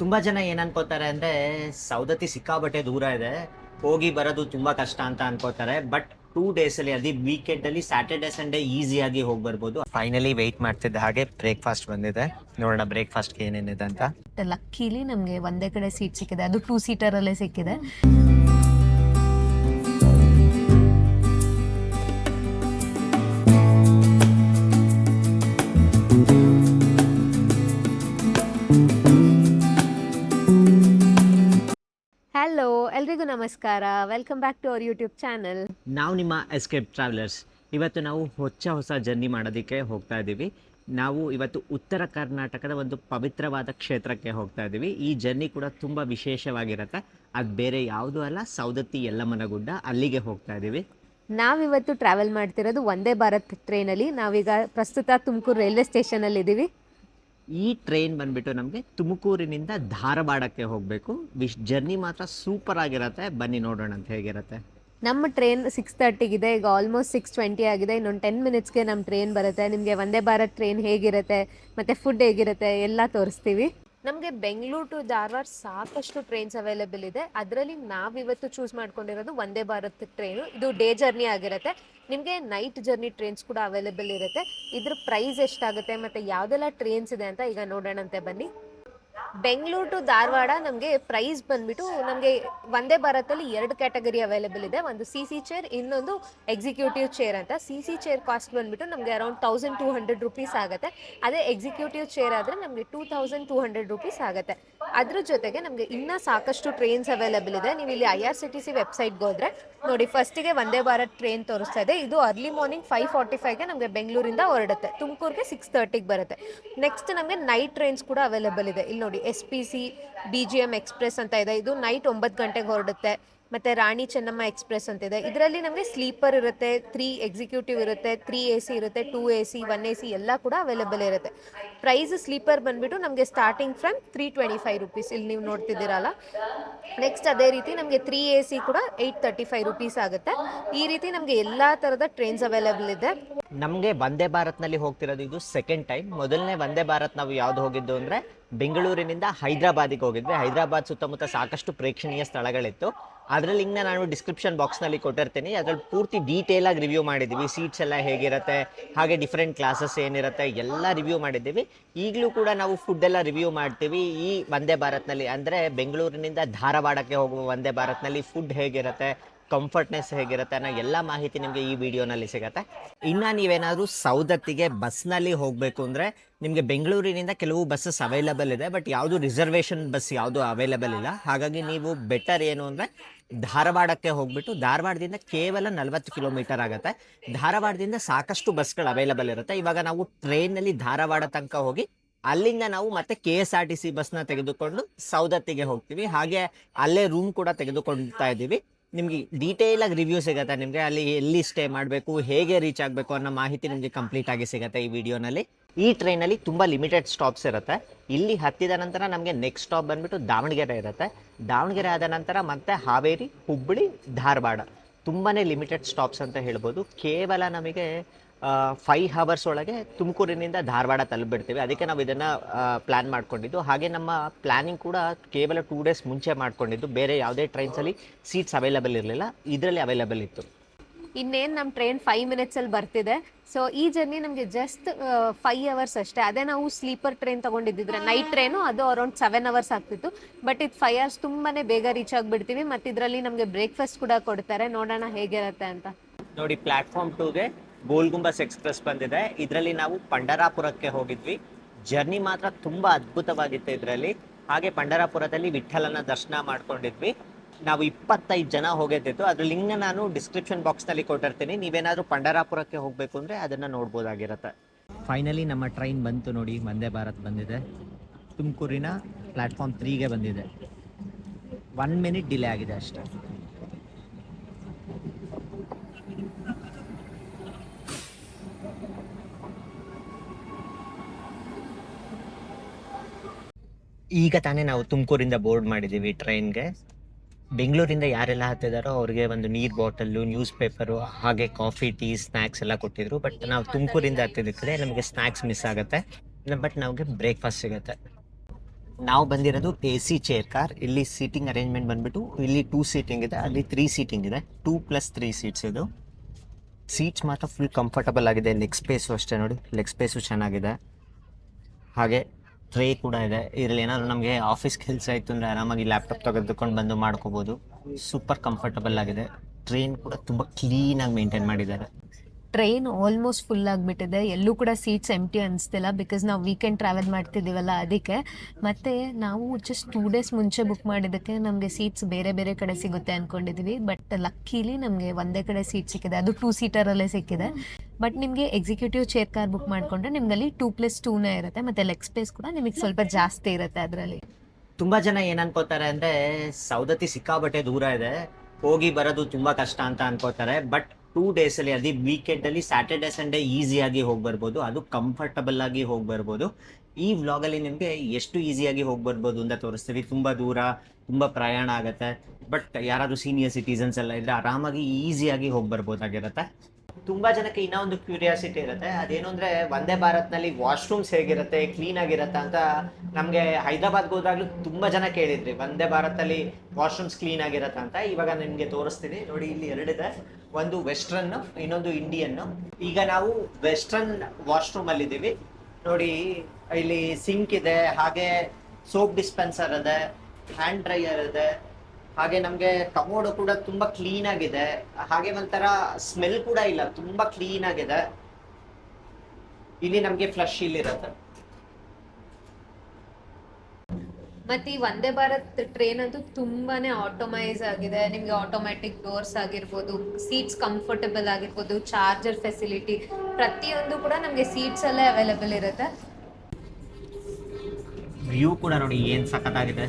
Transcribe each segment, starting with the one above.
ತುಂಬಾ ಜನ ಏನ್ ಅನ್ಕೋತಾರೆ ಅಂದ್ರೆ ಸೌದತ್ತಿ ಸಿಕ್ಕಾಬಟ್ಟೆ ದೂರ ಇದೆ. ಹೋಗಿ ಬರೋದು ತುಂಬಾ ಕಷ್ಟ ಅಂತ ಅನ್ಕೋತಾರೆ. ಬಟ್ ಟೂ ಡೇಸ್ ಅಲ್ಲಿ, ಅದೇ ವೀಕೆಂಡ್ ಅಲ್ಲಿ ಸ್ಯಾಟರ್ಡೆ ಸಂಡೇ ಈಸಿಯಾಗಿ ಹೋಗಿ ಬರ್ಬೋದು. ಫೈನಲಿ ವೆಯ್ಟ್ ಮಾಡ್ತಿದ್ದ ಹಾಗೆ ಬ್ರೇಕ್ಫಾಸ್ಟ್ ಬಂದಿದೆ. ನೋಡೋಣ ಬ್ರೇಕ್ಫಾಸ್ಟ್ ಏನೇನಿದೆ ಅಂತ. ಲಕ್ಕಿಲಿ ನಮಗೆ ಒಂದೇ ಕಡೆ ಸೀಟ್ ಸಿಕ್ಕಿದೆ. ಅದು ಟೂ ಸೀಟರಲ್ಲೇ ಸಿಕ್ಕಿದೆ. ಹಲೋ ಎಲ್ರಿಗೂ ನಮಸ್ಕಾರ. Welcome back to our YouTube channel ನಾವು ನಿಮ್ಮ ಎಸ್ಕೇಪ್ ಟ್ರಾವೆಲರ್ಸ್ ಇವತ್ತು ನಾವು ಹೊಚ್ಚ ಹೊಸ ಜರ್ನಿ ಮಾಡೋದಕ್ಕೆ ಹೋಗ್ತಾ ಇದ್ದೀವಿ ನಾವು ಇವತ್ತು ಉತ್ತರ ಕರ್ನಾಟಕದ ಒಂದು ಪವಿತ್ರವಾದ ಕ್ಷೇತ್ರಕ್ಕೆ ಹೋಗ್ತಾ ಇದ್ದೀವಿ ಈ ಜರ್ನಿ ಕೂಡ ತುಂಬ ವಿಶೇಷವಾಗಿರುತ್ತೆ. ಅದು ಬೇರೆ ಯಾವುದೂ ಅಲ್ಲ ಸೌದತ್ತಿ ಯಲ್ಲಮ್ಮನ ಗುಡ್ಡ ಅಲ್ಲಿಗೆ ಹೋಗ್ತಾ ಇದ್ದೀವಿ ನಾವಿವತ್ತು ಟ್ರಾವೆಲ್ ಮಾಡ್ತಿರೋದು ಒಂದೇ ಭಾರತ್ ಟ್ರೈನಲ್ಲಿ ನಾವೀಗ ಪ್ರಸ್ತುತ ತುಮಕೂರು ರೈಲ್ವೆ ಸ್ಟೇಷನಲ್ಲಿ ಇದ್ದೀವಿ ಈ ಟ್ರೈನ್ ಬಂದ್ಬಿಟ್ಟು ನಮಗೆ ತುಮಕೂರಿನಿಂದ ಧಾರವಾಡಕ್ಕೆ ಹೋಗಬೇಕು. ವಿಶ್ ಜರ್ನಿ ಮಾತ್ರ ಸೂಪರ್ ಆಗಿರುತ್ತೆ. ಬನ್ನಿ ನೋಡೋಣ ಅಂತ ಹೇಗಿರುತ್ತೆ. ನಮ್ಮ ಟ್ರೈನ್ ಸಿಕ್ಸ್ ಇದೆ ಈಗ ಆಲ್ಮೋಸ್ಟ್ ಸಿಕ್ಸ್ ಟ್ವೆಂಟಿ ಆಗಿದೆ. ಇನ್ನೊಂದು ಟೆನ್ ಮಿನಿಟ್ಸ್ಗೆ ನಮ್ಮ ಟ್ರೈನ್ ಬರುತ್ತೆ. ನಿಮಗೆ ವಂದೇ ಭಾರತ್ ಟ್ರೈನ್ ಹೇಗಿರುತ್ತೆ, ಮತ್ತು ಫುಡ್ ಹೇಗಿರುತ್ತೆ, ಎಲ್ಲ ತೋರಿಸ್ತೀವಿ. ನಮಗೆ ಬೆಂಗಳೂರು ಟು ಧಾರವಾಡ ಸಾಕಷ್ಟು ಟ್ರೈನ್ಸ್ ಅವೈಲೇಬಲ್ ಇದೆ. ಅದರಲ್ಲಿ ನಾವಿವತ್ತು ಚೂಸ್ ಮಾಡ್ಕೊಂಡಿರೋದು ವಂದೇ ಭಾರತ್ ಟ್ರೈನು ಇದು ಡೇ ಜರ್ನಿ ಆಗಿರುತ್ತೆ. ನಿಮಗೆ ನೈಟ್ ಜರ್ನಿ ಟ್ರೈನ್ಸ್ ಕೂಡ ಅವೈಲೇಬಲ್ ಇರುತ್ತೆ. ಇದ್ರ ಪ್ರೈಸ್ ಎಷ್ಟಾಗುತ್ತೆ ಮತ್ತು ಯಾವುದೆಲ್ಲ ಟ್ರೈನ್ಸ್ ಇದೆ ಅಂತ ಈಗ ನೋಡೋಣಂತೆ ಬನ್ನಿ. ಬೆಂಗಳೂರು ಟು ಧಾರವಾಡ ನಮಗೆ ಪ್ರೈಸ್ ಬಂದ್ಬಿಟ್ಟು ನಮಗೆ ಒಂದೇ ಭಾರತಲ್ಲಿ ಎರಡು ಕ್ಯಾಟಗರಿ ಅವೈಲೇಬಲ್ ಇದೆ. ಒಂದು ಸಿ ಸಿ ಚೇರ್ ಇನ್ನೊಂದು ಎಕ್ಸಿಕ್ಯೂಟಿವ್ ಚೇರ್ ಅಂತ. ಸಿ ಸಿ ಚೇರ್ ಕಾಸ್ಟ್ ಬಂದ್ಬಿಟ್ಟು ನಮಗೆ around thousand two hundred rupees ಆಗುತ್ತೆ. ಅದೇ ಎಕ್ಸಿಕ್ಯೂಟಿವ್ ಚೇರ್ ಆದರೆ ನಮಗೆ two thousand two hundred rupees ಆಗುತ್ತೆ. ಅದ್ರ ಜೊತೆಗೆ ನಮಗೆ ಇನ್ನೂ ಸಾಕಷ್ಟು ಟ್ರೈನ್ಸ್ ಅವೈಲೇಬಲ್ ಇದೆ. ನೀವು ಇಲ್ಲಿ I R C T C ವೆಬ್ಸೈಟ್ಗೆ ಹೋದ್ರೆ, ನೋಡಿ ಫಸ್ಟಿಗೆ ಒಂದೇ ಭಾರತ್ ಟ್ರೈನ್ ತೋರಿಸ್ತಾ ಇದೆ. ಇದು ಅರ್ಲಿ ಮಾರ್ನಿಂಗ್ ಫೈವ್ ಫಾರ್ಟಿ ಫೈವ್ಗೆ ನಮಗೆ ಬೆಂಗಳೂರಿಂದ ಹೊರಡುತ್ತೆ. ತುಮಕೂರಿಗೆ ಸಿಕ್ಸ್ ತರ್ಟಿಗೆ ಬರುತ್ತೆ. ನೆಕ್ಸ್ಟ್ ನಮಗೆ ನೈಟ್ ಟ್ರೈನ್ಸ್ ಕೂಡ ಅವೈಲೇಬಲ್ ಇದೆ. ಇಲ್ಲಿ ನೋಡಿ S P C B G M express ಅಂತ ಇದೆ. ಇದು ನೈಟ್ ಒಂಬತ್ತು ಗಂಟೆಗೆ ಹೊರಡುತ್ತೆ. ಮತ್ತು ರಾಣಿ ಚೆನ್ನಮ್ಮ ಎಕ್ಸ್ಪ್ರೆಸ್ ಅಂತ ಇದೆ ಇದರಲ್ಲಿ ನಮಗೆ ಸ್ಲೀಪರ್ ಇರುತ್ತೆ ತ್ರೀ ಎಕ್ಸಿಕ್ಯೂಟಿವ್ ಇರುತ್ತೆ ತ್ರೀ ಎ ಸಿ ಇರುತ್ತೆ two A C one A C ಎಲ್ಲ ಕೂಡ ಅವೈಲೇಬಲ್ ಇರುತ್ತೆ. ಪ್ರೈಸ್ ಸ್ಲೀಪರ್ ಬಂದ್ಬಿಟ್ಟು ನಮಗೆ starting from three twenty five rupees ಇಲ್ಲಿ ನೀವು ನೋಡ್ತಿದ್ದೀರಲ್ಲ. ನೆಕ್ಸ್ಟ್ ಅದೇ ರೀತಿ ನಮಗೆ ತ್ರೀ ಎ ಸಿ ಕೂಡ ಏಯ್ಟ್ ತರ್ಟಿ ಫೈವ್ ರುಪೀಸ್ ಆಗುತ್ತೆ. ಈ ರೀತಿ ನಮಗೆ ಎಲ್ಲ ಥರದ ಟ್ರೈನ್ಸ್ ಅವೈಲೇಬಲ್ ಇದೆ. ನಮಗೆ ವಂದೇ ಭಾರತ್ನಲ್ಲಿ ಹೋಗ್ತಿರೋದು ಇದು ಸೆಕೆಂಡ್ ಟೈಮ್ ಮೊದಲನೇ ವಂದೇ ಭಾರತ್ ನಾವು ಯಾವ್ದು ಹೋಗಿದ್ದು ಅಂದರೆ ಬೆಂಗಳೂರಿನಿಂದ ಹೈದರಾಬಾದಿಗೆ ಹೋಗಿದ್ವಿ. ಹೈದರಾಬಾದ್ ಸುತ್ತಮುತ್ತ ಸಾಕಷ್ಟು ಪ್ರೇಕ್ಷಣೀಯ ಸ್ಥಳಗಳಿತ್ತು. ಅದರ ಲಿಂಕ್ನ ನಾನು ಡಿಸ್ಕ್ರಿಪ್ಷನ್ ಬಾಕ್ಸ್ನಲ್ಲಿ ಕೊಟ್ಟಿರ್ತೀನಿ. ಅದ್ರಲ್ಲಿ ಪೂರ್ತಿ ಡೀಟೇಲ್ ಆಗಿ ರಿವ್ಯೂ ಮಾಡಿದ್ದೀವಿ. ಸೀಟ್ಸ್ ಎಲ್ಲ ಹೇಗಿರುತ್ತೆ, ಹಾಗೆ ಡಿಫ್ರೆಂಟ್ ಕ್ಲಾಸಸ್ ಏನಿರುತ್ತೆ, ಎಲ್ಲ ರಿವ್ಯೂ ಮಾಡಿದ್ದೀವಿ. ಈಗಲೂ ಕೂಡ ನಾವು ಫುಡ್ ಎಲ್ಲ ರಿವ್ಯೂ ಮಾಡ್ತೀವಿ. ಈ ವಂದೇ ಭಾರತ್ನಲ್ಲಿ ಅಂದರೆ ಬೆಂಗಳೂರಿನಿಂದ ಧಾರವಾಡಕ್ಕೆ ಹೋಗುವ ವಂದೇ ಭಾರತ್ನಲ್ಲಿ ಫುಡ್ ಹೇಗಿರುತ್ತೆ ಕಂಫರ್ಟ್ನೆಸ್ ಹೇಗಿರುತ್ತೆ ಅನ್ನೋ ಎಲ್ಲ ಮಾಹಿತಿ ನಿಮಗೆ ಈ ವಿಡಿಯೋನಲ್ಲಿ ಸಿಗುತ್ತೆ. ಇನ್ನು ನೀವೇನಾದರೂ ಸೌದತ್ತಿಗೆ ಬಸ್ನಲ್ಲಿ ಹೋಗಬೇಕು ಅಂದರೆ ನಿಮಗೆ ಬೆಂಗಳೂರಿನಿಂದ ಕೆಲವು ಬಸ್ಸಸ್ ಅವೈಲಬಲ್ ಇದೆ ಬಟ್ ಯಾವುದು ರಿಸರ್ವೇಷನ್ ಬಸ್ ಯಾವುದು ಅವೈಲಬಲ್ ಇಲ್ಲ. ಹಾಗಾಗಿ ನೀವು ಬೆಟರ್ ಏನು ಅಂದರೆ ಧಾರವಾಡಕ್ಕೆ ಹೋಗ್ಬಿಟ್ಟು ಧಾರವಾಡದಿಂದ ಕೇವಲ ನಲವತ್ತು ಕಿಲೋಮೀಟರ್ ಆಗುತ್ತೆ. ಧಾರವಾಡದಿಂದ ಸಾಕಷ್ಟು ಬಸ್ಗಳು ಅವೈಲಬಲ್ ಇರುತ್ತೆ. ಇವಾಗ ನಾವು ಟ್ರೈನಲ್ಲಿ ಧಾರವಾಡ ತನಕ ಹೋಗಿ ಅಲ್ಲಿಂದ ನಾವು ಮತ್ತೆ K S R T C ಬಸ್ನ ತೆಗೆದುಕೊಂಡು ಸೌದತ್ತಿಗೆ ಹೋಗ್ತೀವಿ. ಹಾಗೆ ಅಲ್ಲೇ ರೂಮ್ ಕೂಡ ತೆಗೆದುಕೊಳ್ತಾ ಇದ್ದೀವಿ. ನಿಮಗೆ ಡೀಟೇಲ್ ಆಗಿ ರಿವ್ಯೂ ಸಿಗುತ್ತೆ ನಿಮಗೆ. ಅಲ್ಲಿ ಎಲ್ಲಿ ಸ್ಟೇ ಮಾಡಬೇಕು, ಹೇಗೆ ರೀಚ್ ಆಗಬೇಕು ಅನ್ನೋ ಮಾಹಿತಿ ನಿಮಗೆ ಕಂಪ್ಲೀಟ್ ಆಗಿ ಸಿಗುತ್ತೆ ಈ ವಿಡಿಯೋನಲ್ಲಿ ಈ ಟ್ರೈನಲ್ಲಿ ತುಂಬ ಲಿಮಿಟೆಡ್ ಸ್ಟಾಪ್ಸ್ ಇರುತ್ತೆ. ಇಲ್ಲಿ ಹತ್ತಿದ ನಂತರ ನಮಗೆ ನೆಕ್ಸ್ಟ್ ಸ್ಟಾಪ್ ಬಂದ್ಬಿಟ್ಟು ದಾವಣಗೆರೆ ಇರುತ್ತೆ. ದಾವಣಗೆರೆ ಆದ ನಂತರ ಮತ್ತೆ ಹಾವೇರಿ, ಹುಬ್ಬಳ್ಳಿ, ಧಾರವಾಡ. ತುಂಬಾ ಲಿಮಿಟೆಡ್ ಸ್ಟಾಪ್ಸ್ ಅಂತ ಹೇಳ್ಬೋದು. ಕೇವಲ ನಮಗೆ ಫೈವ್ ಹವರ್ಸ್ ಒಳಗೆ ತುಮಕೂರಿನಿಂದ ಧಾರವಾಡ ತಲುಪಿಡ್ತೀವಿ ಅದಕ್ಕೆ ನಾವು ಇದನ್ನು ಪ್ಲ್ಯಾನ್ ಮಾಡ್ಕೊಂಡಿದ್ದು. ಹಾಗೆ ನಮ್ಮ ಪ್ಲ್ಯಾನಿಂಗ್ ಕೂಡ ಕೇವಲ ಟೂ ಡೇಸ್ ಮುಂಚೆ ಮಾಡ್ಕೊಂಡಿದ್ದು. ಬೇರೆ ಯಾವುದೇ ಟ್ರೈನ್ಸಲ್ಲಿ ಸೀಟ್ಸ್ ಅವೈಲೇಬಲ್ ಇರಲಿಲ್ಲ. ಇದರಲ್ಲಿ ಅವೈಲಬಲ್ ಇತ್ತು. ಇನ್ನೇನು ನಮ್ಮ ಟ್ರೈನ್ ಫೈವ್ ಮಿನಿಟ್ಸಲ್ಲಿ ಬರ್ತಿದೆ. ಸೊ ಈ ಜರ್ನಿ ನಮಗೆ ಜಸ್ಟ್ ಫೈವ್ ಅವರ್ಸ್ ಅಷ್ಟೇ. ಅದೇ ನಾವು ಸ್ಲೀಪರ್ ಟ್ರೈನ್ ತಗೊಂಡಿದ್ದಿದ್ರೆ ನೈಟ್ ಟ್ರೈನು ಅದು ಅರೌಂಡ್ ಸೆವೆನ್ ಅವರ್ಸ್ ಆಗ್ತಿತ್ತು. ಬಟ್ ಇದು ಫೈವ್ ಅವರ್ಸ್ ತುಂಬಾ ಬೇಗ ರೀಚ್ ಆಗಿಬಿಡ್ತೀವಿ. ಮತ್ತು ಇದರಲ್ಲಿ ನಮಗೆ ಬ್ರೇಕ್ಫಾಸ್ಟ್ ಕೂಡ ಕೊಡ್ತಾರೆ. ನೋಡೋಣ ಹೇಗಿರುತ್ತೆ ಅಂತ. ನೋಡಿ ಪ್ಲಾಟ್ಫಾರ್ಮ್ ಟೂಗೆ ಗೋಲ್ಗುಂಬಸ್ ಎಕ್ಸ್ಪ್ರೆಸ್ ಬಂದಿದೆ. ಇದರಲ್ಲಿ ನಾವು ಪಂಡರಾಪುರಕ್ಕೆ ಹೋಗಿದ್ವಿ. ಜರ್ನಿ ಮಾತ್ರ ತುಂಬಾ ಅದ್ಭುತವಾಗಿತ್ತು ಇದರಲ್ಲಿ. ಹಾಗೆ ಪಂಡರಾಪುರದಲ್ಲಿ ವಿಠಲನ ದರ್ಶನ ಮಾಡ್ಕೊಂಡಿದ್ವಿ. ನಾವು ಇಪ್ಪತ್ತೈದು ಜನ ಹೋಗೋದಿತ್ತು ಅದ್ರ ಲಿಂಕ್ನ ನಾನು ಡಿಸ್ಕ್ರಿಪ್ಷನ್ ಬಾಕ್ಸ್ನಲ್ಲಿ ಕೊಟ್ಟಿರ್ತೀನಿ. ನೀವೇನಾದರೂ ಪಂಡರಾಪುರಕ್ಕೆ ಹೋಗಬೇಕು ಅಂದರೆ ಅದನ್ನು ನೋಡ್ಬೋದಾಗಿರುತ್ತೆ. ಫೈನಲಿ ನಮ್ಮ ಟ್ರೈನ್ ಬಂತು ನೋಡಿ. ವಂದೇ ಭಾರತ್ ಬಂದಿದೆ. ತುಮಕೂರಿನ ಪ್ಲಾಟ್ಫಾರ್ಮ್ ತ್ರೀಗೆ ಬಂದಿದೆ. ಒನ್ ಮಿನಿಟ್ ಡಿಲೇ ಆಗಿದೆ ಅಷ್ಟೇ. ಈಗ ತಾನೇ ನಾವು ತುಮಕೂರಿಂದ ಬೋರ್ಡ್ ಮಾಡಿದ್ದೀವಿ ಟ್ರೈನ್ಗೆ. ಬೆಂಗಳೂರಿಂದ ಯಾರೆಲ್ಲ ಹತ್ತಿದಾರೋ ಅವ್ರಿಗೆ ಒಂದು ನೀರು ಬಾಟಲ್ಲು ನ್ಯೂಸ್ ಪೇಪರು ಹಾಗೆ ಕಾಫಿ ಟೀ ಸ್ನ್ಯಾಕ್ಸ್ ಎಲ್ಲ ಕೊಟ್ಟಿದ್ರು. ಬಟ್ ನಾವು ತುಮಕೂರಿಂದ ಹತ್ತಿದ್ರೆ ನಮಗೆ ಸ್ನ್ಯಾಕ್ಸ್ ಮಿಸ್ ಆಗುತ್ತೆ. ಬಟ್ ನಮಗೆ ಬ್ರೇಕ್ಫಾಸ್ಟ್ ಸಿಗುತ್ತೆ. ನಾವು ಬಂದಿರೋದು ಎ ಸಿ ಚೇರ್ ಕಾರ್ ಇಲ್ಲಿ ಸೀಟಿಂಗ್ ಅರೇಂಜ್ಮೆಂಟ್ ಬಂದ್ಬಿಟ್ಟು ಇಲ್ಲಿ ಟೂ ಸೀಟಿಂಗ್ ಇದೆ. ಅಲ್ಲಿ ತ್ರೀ ಸೀಟಿಂಗ್ ಇದೆ. ಟೂ ಪ್ಲಸ್ ತ್ರೀ ಸೀಟ್ಸ್ ಇದು. ಸೀಟ್ಸ್ ಮಾತ್ರ ಫುಲ್ ಕಂಫರ್ಟಬಲ್ ಆಗಿದೆ. ಲೆಗ್ ಸ್ಪೇಸು ಅಷ್ಟೇ ನೋಡಿ. ಲೆಗ್ ಸ್ಪೇಸು ಚೆನ್ನಾಗಿದೆ. ಹಾಗೆ ಟ್ರೇ ಕೂಡ ಇದೆ. ಇದರಲ್ಲಿ ಏನಾದರೂ ನಮಗೆ ಆಫೀಸ್ ಕೆಲಸ ಇತ್ತು ಅಂದರೆ ಆರಾಮಾಗಿ ಲ್ಯಾಪ್ಟಾಪ್ ತೆಗೆದುಕೊಂಡು ಬಂದು ಮಾಡ್ಕೋಬೋದು. ಸೂಪರ್ ಕಂಫರ್ಟಬಲ್ ಆಗಿದೆ. ಟ್ರೈನ್ ಕೂಡ ತುಂಬ ಕ್ಲೀನಾಗಿ ಮೇಂಟೈನ್ ಮಾಡಿದ್ದಾರೆ. ಟ್ರೈನ್ ಆಲ್ಮೋಸ್ಟ್ ಫುಲ್ ಆಗಿಬಿಟ್ಟಿದೆ. ಎಲ್ಲೂ ಕೂಡ ಸೀಟ್ಸ್ ಎಂಟಿ ಅನಿಸ್ತಿಲ್ಲ ಬಿಕಾಸ್ ನಾವು ವೀಕೆಂಡ್ ಟ್ರಾವೆಲ್ ಮಾಡ್ತಿದ್ದೀವಲ್ಲ ಅದಕ್ಕೆ. ಮತ್ತು ನಾವು ಜಸ್ಟ್ ಟೂ ಡೇಸ್ ಮುಂಚೆ ಬುಕ್ ಮಾಡಿದ್ದಕ್ಕೆ ನಮಗೆ ಸೀಟ್ಸ್ ಬೇರೆ ಬೇರೆ ಕಡೆ ಸಿಗುತ್ತೆ ಅಂದ್ಕೊಂಡಿದ್ವಿ ಬಟ್ ಲಕ್ಕೀಲಿ ನಮಗೆ ಒಂದೇ ಕಡೆ ಸೀಟ್ ಸಿಕ್ಕಿದೆ. ಅದು ಟೂ ಸೀಟರಲ್ಲೇ ಸಿಕ್ಕಿದೆ. ಬಟ್ ನಿಮಗೆ ಎಕ್ಸಿಕ್ಯೂಟಿವ್ ಚೇರ್ ಕಾರ್ ಬುಕ್ ಮಾಡಿಕೊಂಡ್ರೆ ನಿಮ್ಮಲ್ಲಿ ಟೂ ಪ್ಲಸ್ ಟೂನೇ ಇರುತ್ತೆ. ಮತ್ತು ಲೆಗ್ ಸ್ಪೇಸ್ ಕೂಡ ನಿಮಗೆ ಸ್ವಲ್ಪ ಜಾಸ್ತಿ ಇರುತ್ತೆ ಅದರಲ್ಲಿ. ತುಂಬ ಜನ ಏನು ಅನ್ಕೋತಾರೆ ಅಂದರೆ ಸೌದತ್ತಿ ಸಿಕ್ಕಾಬಟ್ಟೆ ದೂರ ಇದೆ. ಹೋಗಿ ಬರೋದು ತುಂಬಾ ಕಷ್ಟ ಅಂತ ಅನ್ಕೋತಾರೆ. ಬಟ್ ಟೂ ಡೇಸಲ್ಲಿ ಅದೇ ವೀಕೆಂಡಲ್ಲಿ ಸ್ಯಾಟರ್ಡೆ ಸಂಡೇ ಈಸಿಯಾಗಿ ಹೋಗಿ ಬರ್ಬೋದು. ಅದು ಕಂಫರ್ಟಬಲ್ ಆಗಿ ಹೋಗಿ ಬರ್ಬೋದು. ಈ ವ್ಲಾಗ್ ಅಲ್ಲಿ ನಿಮಗೆ ಎಷ್ಟು ಈಸಿಯಾಗಿ ಹೋಗಿ ಬರ್ಬೋದು ಅಂತ ತೋರಿಸ್ತೀವಿ. ತುಂಬಾ ದೂರ, ತುಂಬಾ ಪ್ರಯಾಣ ಆಗುತ್ತೆ. ಬಟ್ ಯಾರಾದರೂ ಸೀನಿಯರ್ ಸಿಟಿಸನ್ಸ್ ಎಲ್ಲ ಇದ್ರೆ ಆರಾಮಾಗಿ ಈಸಿಯಾಗಿ ಹೋಗಿ ಬರ್ಬೋದಾಗಿರುತ್ತೆ. ತುಂಬಾ ಜನಕ್ಕೆ ಇನ್ನೂ ಒಂದು ಕ್ಯೂರಿಯಾಸಿಟಿ ಇರುತ್ತೆ. ಅದೇನು ಅಂದ್ರೆ ವಂದೇ ಭಾರತ್ನಲ್ಲಿ ವಾಶ್ರೂಮ್ಸ್ ಹೇಗಿರುತ್ತೆ ಕ್ಲೀನ್ ಆಗಿರುತ್ತೆ ಅಂತ ನಮಗೆ ಹೈದರಾಬಾದ್ಗೆ ಹೋದಾಗ್ಲೂ ತುಂಬಾ ಜನ ಕೇಳಿದ್ರಿ. ವಂದೇ ಭಾರತಲ್ಲಿ ವಾಶ್ರೂಮ್ಸ್ ಕ್ಲೀನ್ ಆಗಿರುತ್ತೆ ಅಂತ. ಇವಾಗ ನಿಮಗೆ ತೋರಿಸ್ತೀನಿ. ನೋಡಿ, ಇಲ್ಲಿ ಎರಡಿದೆ. ಒಂದು ವೆಸ್ಟರ್ನ್ ಇನ್ನೊಂದು ಇಂಡಿಯನ್ ಈಗ ನಾವು ವೆಸ್ಟ್ರನ್ ವಾಶ್ರೂಮ್ ಅಲ್ಲಿ ಇದ್ದೀವಿ ನೋಡಿ, ಇಲ್ಲಿ ಸಿಂಕ್ ಇದೆ, ಹಾಗೆ ಸೋಪ್ ಡಿಸ್ಪೆನ್ಸರ್ ಇದೆ ಹ್ಯಾಂಡ್ ಡ್ರೈಯರ್ ಇದೆ. ಹಾಗೆ ನಮಗೆ ಕಮೋಡು ಕೂಡ ತುಂಬಾ ಕ್ಲೀನ್ ಆಗಿದೆ. ಹಾಗೆ ಒಂಥರ ಸ್ಮೆಲ್ ಕೂಡ ಇಲ್ಲ ತುಂಬಾ ಕ್ಲೀನ್ ಆಗಿದೆ. ಇಲ್ಲಿ ನಮಗೆ ಫ್ಲಶ್ ಇಲ್ಲಿರುತ್ತೆ. ಮತ್ತೆ ಈ ವಂದೇ ಭಾರತ್ ಟ್ರೈನ್ ಅಂತೂ ತುಂಬಾನೇ ಆಟೋಮೈಸ್ ಆಗಿದೆ. ನಿಮ್ಗೆ ಆಟೋಮ್ಯಾಟಿಕ್ ಡೋರ್ಸ್ ಆಗಿರ್ಬೋದು ಸೀಟ್ಸ್ ಕಂಫರ್ಟಬಲ್ ಆಗಿರ್ಬೋದು ಚಾರ್ಜರ್ ಫೆಸಿಲಿಟಿ ಪ್ರತಿಯೊಂದು ಕೂಡ ನಮಗೆ ಸೀಟ್ಸ್ ಅಲ್ಲೇ ಅವೈಲೇಬಲ್ ಇರುತ್ತೆ. ವ್ಯೂ ಕೂಡ ನೋಡಿ ಏನ್ ಸಖತ್ತಾಗಿದೆ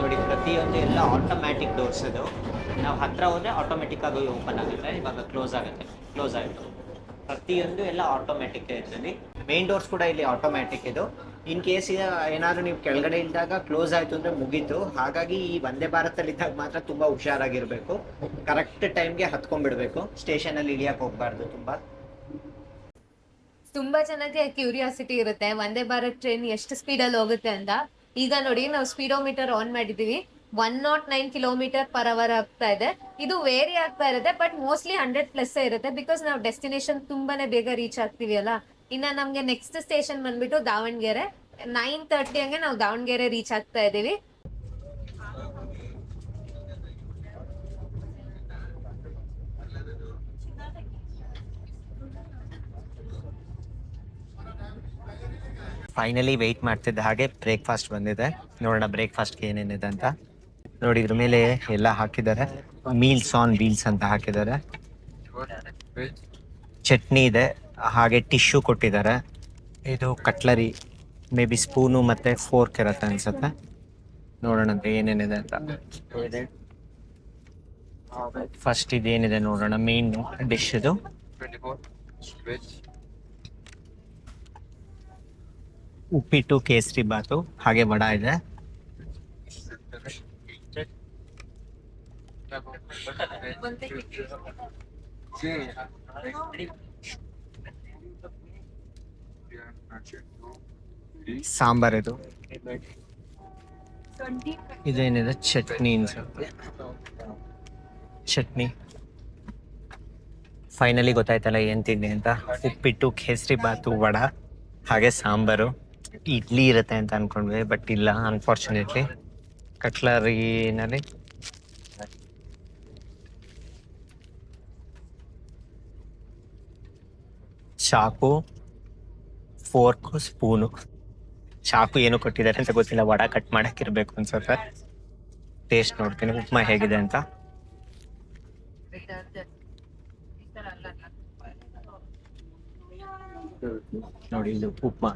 ನೋಡಿ ಪ್ರತಿಯೊಂದು ಎಲ್ಲ ಆಟೋಮ್ಯಾಟಿಕ್ ಡೋರ್ಸ್ ಇದು ನಾವು ಹತ್ರ ಹೋದ್ರೆ ಆಟೋಮೆಟಿಕ್ ಆಗಿ ಓಪನ್ ಆಗುತ್ತೆ. ಇವಾಗ ಕ್ಲೋಸ್ ಆಗುತ್ತೆ. ಕ್ಲೋಸ್ ಆಯಿತು. ಪ್ರತಿಯೊಂದು ಎಲ್ಲ ಆಟೋಮ್ಯಾಟಿಕ್ ಇದರಲ್ಲಿ ಮೇನ್ ಡೋರ್ಸ್ ಕೂಡ ಇಲ್ಲಿ ಆಟೋಮ್ಯಾಟಿಕ್ ಇದು. ಇನ್ ಕೇಸ್ ಏನಾದ್ರು ನೀವು ಕೆಳಗಡೆ ಇದ್ದಾಗ ಕ್ಲೋಸ್ ಆಯ್ತು ಅಂದ್ರೆ ಮುಗೀತು. ಹಾಗಾಗಿ ಈ ವಂದೇ ಭಾರತಲ್ಲಿದ್ದಾಗ ಮಾತ್ರ ತುಂಬಾ ಹುಷಾರಾಗಿರ್ಬೇಕು. ಕರೆಕ್ಟ್ ಟೈಮ್ಗೆ ಹತ್ಕೊಂಡ್ಬಿಡ್ಬೇಕು. ಸ್ಟೇಷನ್ ಅಲ್ಲಿ ಇಳಿಯಕ್ ಹೋಗ್ಬಾರ್ದು ತುಂಬಾ. ತುಂಬಾ ಜನಕ್ಕೆ ಕ್ಯೂರಿಯಾಸಿಟಿ ಇರುತ್ತೆ. ವಂದೇ ಭಾರತ್ ಟ್ರೈನ್ ಎಷ್ಟು ಸ್ಪೀಡಲ್ಲಿ ಹೋಗುತ್ತೆ ಅಂತ. ಈಗ ನೋಡಿ, ನಾವು ಸ್ಪೀಡೋಮೀಟರ್ ಆನ್ ಮಾಡಿದೀವಿ one nought nine kilometre per hour ಆಗ್ತಾ ಇದೆ. ಇದು ವೇರಿ ಆಗ್ತಾ ಇರುತ್ತೆ ಬಟ್ ಮೋಸ್ಟ್ಲಿ ಹಂಡ್ರೆಡ್ ಪ್ಲಸ್ ಇರುತ್ತೆ ಬಿಕಾಸ್ ನಾವು ಡೆಸ್ಟಿನೇಷನ್ ತುಂಬಾನೇ ಬೇಗ ರೀಚ್ ಆಗ್ತೀವಿ ಅಲ್ಲ. ಇನ್ನ ನಮ್ಗೆ ನೆಕ್ಸ್ಟ್ ಸ್ಟೇಷನ್ ಬಂದ್ಬಿಟ್ಟು ದಾವಣಗೆರೆ ನೈನ್ ತರ್ಟಿ ಹಂಗೆ ನಾವು ದಾವಣಗೆರೆ ರೀಚ್ ಆಗ್ತಾ ಇದೀವಿ ಫೈನಲಿ ವೆಯ್ಟ್ ಮಾಡ್ತಿದ್ದ ಹಾಗೆ ಬ್ರೇಕ್ಫಾಸ್ಟ್ ಬಂದಿದೆ. ನೋಡೋಣ ಬ್ರೇಕ್ಫಾಸ್ಟ್ಗೆ ಏನೇನಿದೆ ಅಂತ. ನೋಡಿ, ಇದ್ರ ಮೇಲೆ ಎಲ್ಲ ಹಾಕಿದ್ದಾರೆ. ಮೀಲ್ಸ್ ಆನ್ ವೀಲ್ಸ್ ಅಂತ ಹಾಕಿದ್ದಾರೆ. ಚಟ್ನಿ ಇದೆ, ಹಾಗೆ ಟಿಶ್ಯೂ ಕೊಟ್ಟಿದ್ದಾರೆ. ಇದು ಕಟ್ಲರಿ ಮೇ ಬಿ ಸ್ಪೂನು ಮತ್ತೆ ಫೋರ್ಕ್ ಇರತ್ತೆ ಅನ್ಸುತ್ತೆ. ನೋಡೋಣ ಅಂತ ಏನೇನಿದೆ ಅಂತ. ಫಸ್ಟ್ ಇದೇನಿದೆ ನೋಡೋಣ ಮೇನ್ ಡಿಶ್ ಇದು. ಉಪ್ಪಿಟ್ಟು, ಕೇಸರಿ ಬಾತು ಹಾಗೆ ವಡ ಇದೆ. ಸಾಂಬಾರ್ ಇದು. ಇದೇನಿದೆ? ಚಟ್ನಿ ಚಟ್ನಿ. ಫೈನಲಿ ಗೊತ್ತಾಯ್ತಲ್ಲ ಏನ್ ತಿಂಡಿ ಅಂತ? ಉಪ್ಪಿಟ್ಟು, ಕೇಸರಿ ಬಾತು, ವಡ, ಹಾಗೆ ಸಾಂಬಾರು. ಇಡ್ಲಿ ಇರುತ್ತೆ ಅಂತ ಅನ್ಕೊಂಡ್ವಿ ಬಟ್ ಇಲ್ಲ ಅನ್ಫಾರ್ಚುನೇಟ್ಲಿ ಕಟ್ಲರಿನಲ್ಲಿ ಚಾಕು, ಫೋರ್ಕು, ಸ್ಪೂನು. ಚಾಕು ಏನು ಕೊಟ್ಟಿದ್ದಾರೆ ಅಂತ ಗೊತ್ತಿಲ್ಲ, ವಡ ಕಟ್ ಮಾಡಕ್ ಇರ್ಬೇಕು ಅನ್ಸುತ್ತೆ. ಟೇಸ್ಟ್ ನೋಡ್ತೀನಿ, ಉಪ್ಮಾ ಹೇಗಿದೆ ಅಂತ. ನೋಡಿ, ಇದು ಉಪ್ಮಾ.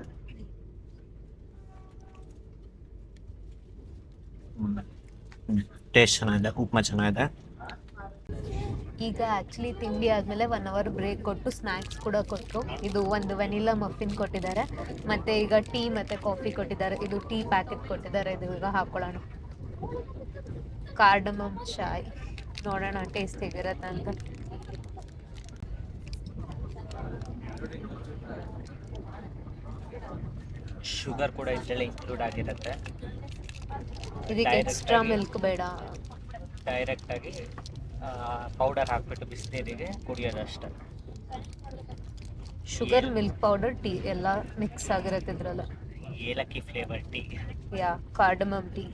ಟೇಸ್ಟ್ ಚೆನ್ನಾಗಿದೆ, ಉಪ್ಮಾ ಚೆನ್ನಾಗಿದೆ. ಈಗ ಆ್ಯಕ್ಚುಲಿ ತಿಂಡಿ ಆದಮೇಲೆ ಒನ್ ಅವರ್ ಬ್ರೇಕ್ ಕೊಟ್ಟು ಸ್ನ್ಯಾಕ್ಸ್ ಕೂಡ ಕೊಟ್ಟರು ಇದು ಒಂದು ವೆನಿಲಾ ಮಫಿನ್ ಕೊಟ್ಟಿದ್ದಾರೆ. ಮತ್ತೆ ಈಗ ಟೀ ಮತ್ತೆ ಕಾಫಿ ಕೊಟ್ಟಿದ್ದಾರೆ. ಇದು ಟೀ ಪ್ಯಾಕೆಟ್ ಕೊಟ್ಟಿದ್ದಾರೆ. ಇದು ಈಗ ಹಾಕೊಳ್ಳೋಣ. ಕಾರ್ಡಮಮ್ ಚಾಯ್ ನೋಡೋಣ ಟೇಸ್ಟ್ ಹೇಗಿರತ್ತೆ ಅಂತ. ಶುಗರ್ ಕೂಡ ಇದರಲ್ಲಿ ಇನ್ಕ್ಲೂಡ್ ಆಗಿರುತ್ತೆ. ಇದಕ್ಕೆ ಎಕ್ಸ್ಟ್ರಾ ಮಿಲ್ಕ್ ಬೇಡ. ಡೈರೆಕ್ಟಾಗಿ ಪೌಡರ್ ಹಾಕ್ಬಿಟ್ಟು ಬಿಸಿನೀರಿಗೆ ಕುಡಿಯೋದು ಅಷ್ಟೇ. ಶುಗರ್ ಮಿಲ್ಕ್ ಪೌಡರ್ ಟೀ ಎಲ್ಲ ಮಿಕ್ಸ್ ಆಗಿರುತ್ತೆ ಇದ್ರಲ್ಲ. ಏಲಕ್ಕಿ ಫ್ಲೇವರ್ ಟೀ ಯಾ ಕಾರ್ಡಮಮ್ ಟೀ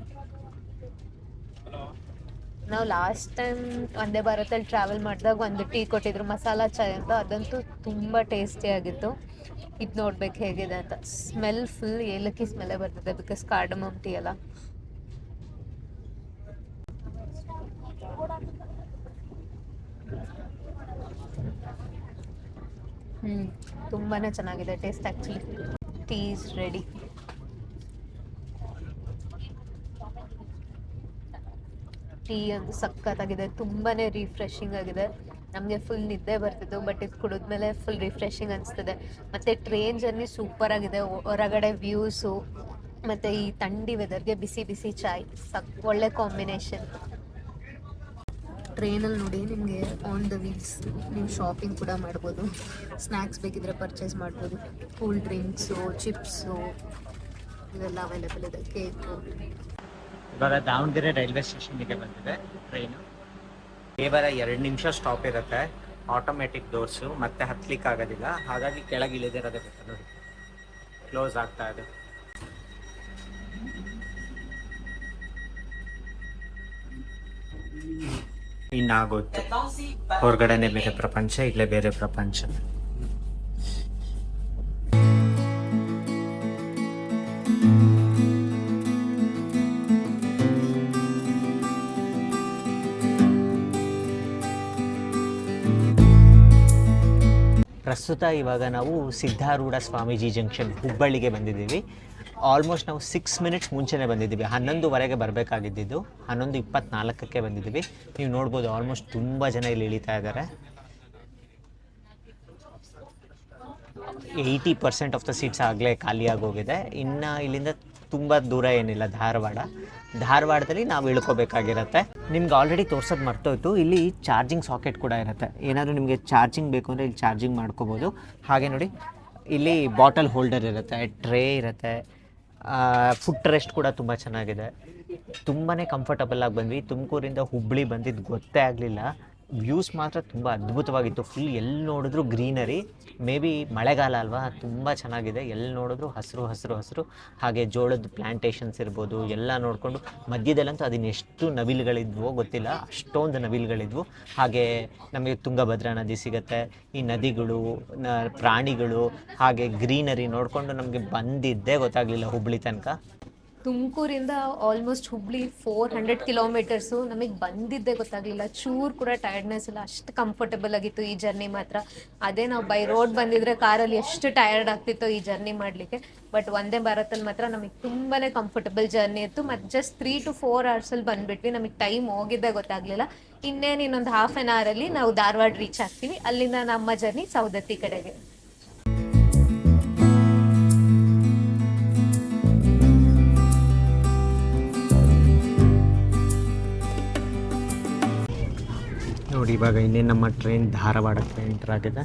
ನಾವು ಲಾಸ್ಟ್ ಟೈಮ್ ಒಂದೇ ಭಾರತಲ್ಲಿ ಟ್ರಾವೆಲ್ ಮಾಡಿದಾಗ ಒಂದು ಟೀ ಕೊಟ್ಟಿದ್ರು ಮಸಾಲಾ ಚಾಯ್ ಅಂತ. ಅದಂತೂ ತುಂಬ ಟೇಸ್ಟಿ ಆಗಿತ್ತು. ಇದು ನೋಡ್ಬೇಕು ಹೇಗಿದೆ ಅಂತ. ಸ್ಮೆಲ್ ಫುಲ್ ಏಲಕ್ಕಿ ಸ್ಮೆಲ್ಲೇ ಬರ್ತದೆ ಬಿಕಾಸ್ ಕಾರ್ಡಮಮ್ ಟೀ ಅಲ್ಲ ಹ್ಞೂ ತುಂಬಾ ಚೆನ್ನಾಗಿದೆ. Taste actually tea is ready tea ಅಂತ ಸಖತ್ತಾಗಿದೆ. ತುಂಬಾನೇ ರಿಫ್ರೆಶಿಂಗ್ ಆಗಿದೆ. ನಮಗೆ ಫುಲ್ ನಿದ್ದೆ ಬರ್ತಿತ್ತು ಬಟ್ ಇದು ಕುಡಿದ್ಮೇಲೆ ಫುಲ್ ರಿಫ್ರೆಶಿಂಗ್ ಅನಿಸ್ತದೆ. ಮತ್ತು ಟ್ರೈನ್ ಜರ್ನಿ ಸೂಪರ್ ಆಗಿದೆ. ಹೊರಗಡೆ ವ್ಯೂಸು ಮತ್ತು ಈ ಥಂಡಿ ವೆದರ್ಗೆ ಬಿಸಿ ಬಿಸಿ ಚಾಯ್, ಸಕ್, ಒಳ್ಳೆ ಕಾಂಬಿನೇಷನ್ ಟ್ರೈನಲ್ಲಿ ನೋಡಿ ನಿಮಗೆ ಆನ್ ದ ವೀಲ್ಸ್ ನೀವು ಶಾಪಿಂಗ್ ಕೂಡ ಮಾಡ್ಬೋದು. ಸ್ನ್ಯಾಕ್ಸ್ ಬೇಕಿದ್ರೆ ಪರ್ಚೇಸ್ ಮಾಡ್ಬೋದು. ಕೂಲ್ ಡ್ರಿಂಕ್ಸು ಚಿಪ್ಸು ಇವೆಲ್ಲ ಅವೈಲೇಬಲ್ ಇದೆ. ಕೇಕು ಇವಾಗ ದಾವಣಗೆರೆ ರೈಲ್ವೆ ಸ್ಟೇಷನ್ಗೆ ಬಂದಿದೆ ಟ್ರೈನು ಕೇವಲ ಎರಡು ನಿಮಿಷ ಸ್ಟಾಪ್ ಇರುತ್ತೆ. ಆಟೋಮೆಟಿಕ್ ಡೋರ್ಸು ಮತ್ತೆ ಹತ್ಲಿಕ್ಕೆ ಆಗೋದಿಲ್ಲ ಹಾಗಾಗಿ ಕೆಳಗೆ ಇಳಿದಿರೋದೇ ಬೇಕು ನೋಡಿ. ಕ್ಲೋಸ್ ಆಗ್ತಾ ಇದೆ. ಇನ್ನಾಗೋಯ್ತು ಹೊರಗಡೆನೆ ಬೇರೆ ಪ್ರಪಂಚ, ಇಲ್ಲೇ ಬೇರೆ ಪ್ರಪಂಚ. ಪ್ರಸ್ತುತ ಇವಾಗ ನಾವು ಸಿದ್ಧಾರೂಢ ಸ್ವಾಮೀಜಿ ಜಂಕ್ಷನ್ ಹುಬ್ಬಳ್ಳಿಗೆ ಬಂದಿದ್ದೀವಿ. ಆಲ್ಮೋಸ್ಟ್ ನಾವು ಸಿಕ್ಸ್ ಮಿನಿಟ್ಸ್ ಮುಂಚೆನೇ ಬಂದಿದ್ದೀವಿ. ಹನ್ನೊಂದುವರೆಗೆ ಬರಬೇಕಾಗಿದ್ದು ಹನ್ನೊಂದು ಇಪ್ಪತ್ನಾಲ್ಕಕ್ಕೆ ಬಂದಿದ್ದೀವಿ. ನೀವು ನೋಡ್ಬೋದು ಆಲ್ಮೋಸ್ಟ್ ತುಂಬ ಜನ ಇಲ್ಲಿ ಇಳಿತಾ ಇದ್ದಾರೆ. Eighty percent of the seats ಆಗಲೇ ಖಾಲಿಯಾಗೋಗಿದೆ ಇನ್ನು ಇಲ್ಲಿಂದ ತುಂಬ ದೂರ ಏನಿಲ್ಲ, ಧಾರವಾಡ. ಧಾರವಾಡದಲ್ಲಿ ನಾವು ಇಳ್ಕೋಬೇಕಾಗಿರತ್ತೆ. ನಿಮ್ಗೆ ಆಲ್ರೆಡಿ ತೋರ್ಸೋದು ಮರ್ತೋಯ್ತು. ಇಲ್ಲಿ ಚಾರ್ಜಿಂಗ್ ಸಾಕೆಟ್ ಕೂಡ ಇರುತ್ತೆ. ಏನಾದರೂ ನಿಮಗೆ ಚಾರ್ಜಿಂಗ್ ಬೇಕು ಅಂದರೆ ಇಲ್ಲಿ ಚಾರ್ಜಿಂಗ್ ಮಾಡ್ಕೋಬೋದು. ಹಾಗೆ ನೋಡಿ, ಇಲ್ಲಿ ಬಾಟಲ್ ಹೋಲ್ಡರ್ ಇರುತ್ತೆ ಟ್ರೇ ಇರುತ್ತೆ ಫುಟ್ ರೆಸ್ಟ್ ಕೂಡ ತುಂಬ ಚೆನ್ನಾಗಿದೆ. ತುಂಬಾ ಕಂಫರ್ಟಬಲ್ ಆಗಿ ಬಂದ್ವಿ. ತುಮಕೂರಿಂದ ಹುಬ್ಬಳ್ಳಿ ಬಂದಿದ್ದು ಗೊತ್ತೇ ಆಗಲಿಲ್ಲ. ವ್ಯೂಸ್ ಮಾತ್ರ ತುಂಬ ಅದ್ಭುತವಾಗಿತ್ತು. ಫುಲ್ ಎಲ್ಲಿ ನೋಡಿದ್ರು ಗ್ರೀನರಿ, ಮೇ ಬಿ ಮಳೆಗಾಲ ಅಲ್ವಾ? ತುಂಬ ಚೆನ್ನಾಗಿದೆ. ಎಲ್ಲಿ ನೋಡಿದ್ರು ಹಸಿರು ಹಸಿರು ಹಸಿರು. ಹಾಗೆ ಜೋಳದ ಪ್ಲ್ಯಾಂಟೇಷನ್ಸ್ ಇರ್ಬೋದು, ಎಲ್ಲ ನೋಡಿಕೊಂಡು. ಮಧ್ಯದಲ್ಲಂತೂ ಅದನ್ನ ಎಷ್ಟು ನವಿಲುಗಳಿದ್ವೋ ಗೊತ್ತಿಲ್ಲ. ಅಷ್ಟೊಂದು ನವಿಲುಗಳಿದ್ವು. ಹಾಗೆ ನಮಗೆ ತುಂಗಭದ್ರಾ ನದಿ ಸಿಗುತ್ತೆ. ಈ ನದಿಗಳು ಪ್ರಾಣಿಗಳು, ಹಾಗೆ ಗ್ರೀನರಿ ನೋಡಿಕೊಂಡು ನಮಗೆ ಬಂದಿದ್ದೇ ಗೊತ್ತಾಗಲಿಲ್ಲ ಹುಬ್ಬಳ್ಳಿ ತನಕ. ತುಮಕೂರಿಂದ almost Hubli four hundred kilometres ನಮಗೆ ಬಂದಿದ್ದೇ ಗೊತ್ತಾಗಲಿಲ್ಲ. ಚೂರು ಕೂಡ ಟಯರ್ಡ್ನೆಸ್ ಇಲ್ಲ. ಅಷ್ಟು ಕಂಫರ್ಟಬಲ್ ಆಗಿತ್ತು ಈ ಜರ್ನಿ ಮಾತ್ರ. ಅದೇ ನಾವು ಬೈ ರೋಡ್ ಬಂದಿದ್ರೆ ಕಾರಲ್ಲಿ ಎಷ್ಟು ಟಯರ್ಡ್ ಆಗ್ತಿತ್ತು ಈ ಜರ್ನಿ ಮಾಡಲಿಕ್ಕೆ. ಬಟ್ ಒಂದೇ ಭಾರತಲ್ಲಿ ಮಾತ್ರ ನಮಗೆ ತುಂಬಾ ಕಂಫರ್ಟಬಲ್ ಜರ್ನಿ ಇತ್ತು. ಮತ್ತು ಜಸ್ಟ್ ತ್ರೀ ಟು ಫೋರ್ ಅವರ್ಸಲ್ಲಿ ಬಂದುಬಿಟ್ವಿ. ನಮಗೆ ಟೈಮ್ ಹೋಗಿದ್ದೇ ಗೊತ್ತಾಗಲಿಲ್ಲ. ಇನ್ನೇನು ಇನ್ನೊಂದು ಹಾಫ್ ಆನ್ ಅವರಲ್ಲಿ ನಾವು ಧಾರವಾಡ ರೀಚ್ ಆಗ್ತೀವಿ. ಅಲ್ಲಿಂದ ನಮ್ಮ ಜರ್ನಿ ಸೌದತ್ತಿ ಕಡೆಗೆ. ನೋಡಿ, ಇವಾಗ ಇನ್ನೇನು ನಮ್ಮ ಟ್ರೈನ್ ಧಾರವಾಡಕ್ಕೆ ಎಂಟರ್ ಆಗಿದೆ.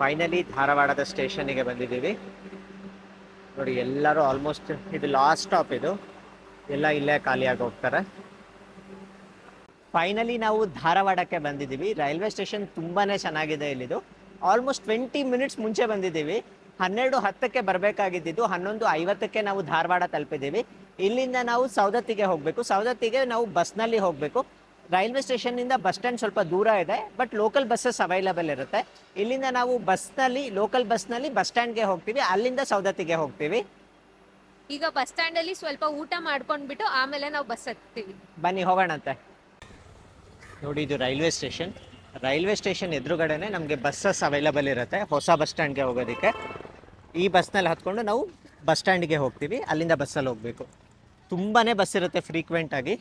ಫೈನಲಿ ಧಾರವಾಡದ ಸ್ಟೇಷನ್ಗೆ ಬಂದಿದ್ದೀವಿ. ನೋಡಿ, ಎಲ್ಲರೂ ಆಲ್ಮೋಸ್ಟ್ ಇದು ಲಾಸ್ಟ್ ಸ್ಟಾಪ್ ಇದು. ಎಲ್ಲ ಇಲ್ಲೇ ಖಾಲಿಯಾಗಿ ಹೋಗ್ತಾರೆ. ಫೈನಲಿ ನಾವು ಧಾರವಾಡಕ್ಕೆ ಬಂದಿದ್ದೀವಿ. ರೈಲ್ವೆ ಸ್ಟೇಷನ್ ತುಂಬಾನೇ ಚೆನ್ನಾಗಿದೆ ಇಲ್ಲಿದು. ಆಲ್ಮೋಸ್ಟ್ ಟ್ವೆಂಟಿ ಮಿನಿಟ್ಸ್ ಮುಂಚೆ ಬಂದಿದ್ದೀವಿ. ಹನ್ನೆರಡು ಹತ್ತಕ್ಕೆ ಬರಬೇಕಾಗಿದ್ದು ಹನ್ನೊಂದು ಐವತ್ತಕ್ಕೆ ನಾವು ಧಾರವಾಡ ತಲುಪಿದ್ದೀವಿ. ಇಲ್ಲಿಂದ ನಾವು ಸೌದತ್ತಿಗೆ ಹೋಗಬೇಕು. ಸೌದತ್ತಿಗೆ ನಾವು ಬಸ್ನಲ್ಲಿ ಹೋಗಬೇಕು. ರೈಲ್ವೆ ಸ್ಟೇಷನ್ನಿಂದ ಬಸ್ ಸ್ಟ್ಯಾಂಡ್ ಸ್ವಲ್ಪ ದೂರ ಇದೆ ಬಟ್ ಲೋಕಲ್ ಬಸ್ಸಸ್ ಅವೈಲಬಲ್ ಇರುತ್ತೆ. ಇಲ್ಲಿಂದ ನಾವು ಬಸ್ನಲ್ಲಿ ಲೋಕಲ್ ಬಸ್ನಲ್ಲಿ ಬಸ್ ಸ್ಟ್ಯಾಂಡ್ಗೆ ಹೋಗ್ತೀವಿ. ಅಲ್ಲಿಂದ ಸೌದತ್ತಿಗೆ ಹೋಗ್ತೀವಿ. ಈಗ ಬಸ್ ಸ್ಟ್ಯಾಂಡಲ್ಲಿ ಸ್ವಲ್ಪ ಊಟ ಮಾಡ್ಕೊಂಡ್ಬಿಟ್ಟು ಆಮೇಲೆ ನಾವು ಬಸ್ ಹತ್ತೀವಿ. ಬನ್ನಿ ಹೋಗೋಣಂತೆ ನೋಡಿ ಇದು ರೈಲ್ವೆ ಸ್ಟೇಷನ್. ರೈಲ್ವೆ ಸ್ಟೇಷನ್ ಎದುರುಗಡೆನೆ ನಮಗೆ ಬಸ್ಸಸ್ ಅವೈಲಬಲ್ ಇರುತ್ತೆ ಹೊಸ ಬಸ್ ಸ್ಟ್ಯಾಂಡ್ಗೆ ಹೋಗೋದಕ್ಕೆ. ಈ ಬಸ್ನಲ್ಲಿ ಹತ್ಕೊಂಡು ನಾವು ಬಸ್ ಸ್ಟ್ಯಾಂಡ್ಗೆ ಹೋಗ್ತೀವಿ. ಅಲ್ಲಿಂದ ಬಸ್ಸಲ್ಲಿ ಹೋಗಬೇಕು. ತುಂಬಾ ಬಸ್ ಇರುತ್ತೆ ಫ್ರೀಕ್ವೆಂಟ್ ಆಗಿ.